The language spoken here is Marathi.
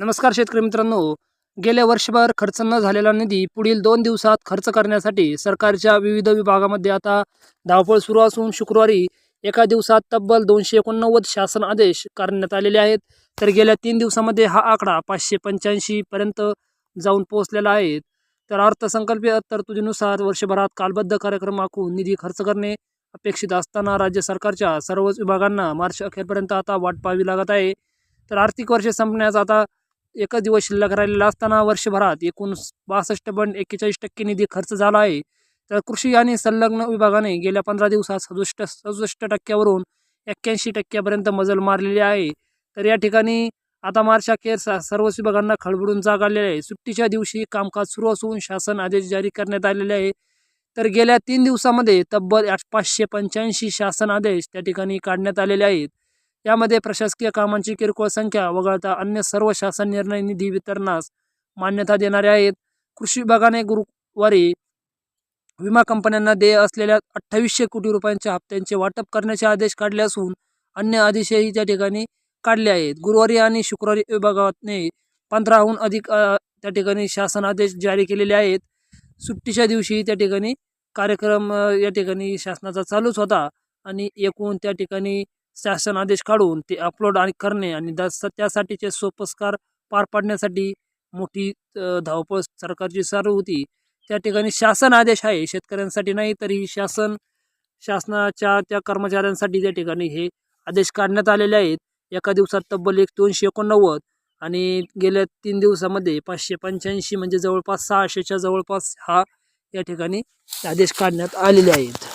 नमस्कार शेतकरी मित्रांनो. गेल्या वर्षभर खर्च न झालेला निधी पुढील दोन दिवसात खर्च करण्यासाठी सरकारच्या विविध विभागामध्ये आता धावपळ सुरू असून शुक्रवारी एका दिवसात तब्बल दोनशे एकोणनव्वद शासन आदेश करण्यात आलेले आहेत. तर गेल्या तीन दिवसामध्ये हा आकडा पाचशे पंच्याऐंशीपर्यंत जाऊन पोहोचलेला आहे. तर अर्थसंकल्पीय तरतुदीनुसार वर्षभरात कालबद्ध कार्यक्रम आखून निधी खर्च करणे अपेक्षित असताना राज्य सरकारच्या सर्वच विभागांना मार्च अखेरपर्यंत आता वाट पाहावी लागत आहे. तर आर्थिक वर्ष संपण्यास आता एकच दिवस शिल्लक राहिलेला असताना वर्षभरात एकूण बासष्ट पॉईंट एक्केचाळीस टक्के निधी खर्च झाला आहे. तर कृषी आणि संलग्न विभागाने गेल्या पंधरा दिवसात सदुष्ट सदुसष्ट टक्क्यावरून एक्क्याऐंशी टक्क्यापर्यंत मजल मारलेली आहे. तर या ठिकाणी आता मार्च अखेर सर्वच विभागांना खळबडून जाग आलेली आहे. सुट्टीच्या दिवशी कामकाज सुरू असून शासन आदेश जारी करण्यात आलेले आहे. तर गेल्या तीन दिवसामध्ये तब्बल आठ- पाचशे पंच्याऐंशी शासन आदेश त्या ठिकाणी काढण्यात आलेले आहेत. यामध्ये प्रशासकीय कामांची किरकोळ संख्या वगळता अन्य सर्व शासन निर्णय निधी वितरणास मान्यता देणारे आहेत. कृषी विभागाने गुरुवारी विमा कंपन्यांना देय असलेल्या अठ्ठावीसशे कोटी रुपयांच्या हप्त्यांचे वाटप करण्याचे आदेश काढले असून अन्य आदेशही त्या ठिकाणी काढले आहेत. गुरुवारी आणि शुक्रवारी विभागाने पंधराहून अधिक त्या ठिकाणी शासन आदेश जारी केलेले आहेत. सुट्टीच्या दिवशी त्या ठिकाणी कार्यक्रम या ठिकाणी शासनाचा चालूच होता आणि एकूण त्या ठिकाणी शासन आदेश काढून ते अपलोड आणि करणे आणि त्यासाठीचे सोपस्कार पार पाडण्यासाठी मोठी धावपळ सरकारची चालू होती. त्या ठिकाणी शासन आदेश आहे शेतकऱ्यांसाठी नाही तरी शासन शासनाच्या त्या कर्मचाऱ्यांसाठी त्या ठिकाणी हे आदेश काढण्यात आलेले आहेत. एका दिवसात तब्बल एक दोनशे एकोणनव्वद आणि गेल्या तीन दिवसामध्ये पाचशे पंच्याऐंशी म्हणजे जवळपास सहाशेच्या जवळपास हा या ठिकाणी आदेश काढण्यात आलेले आहेत.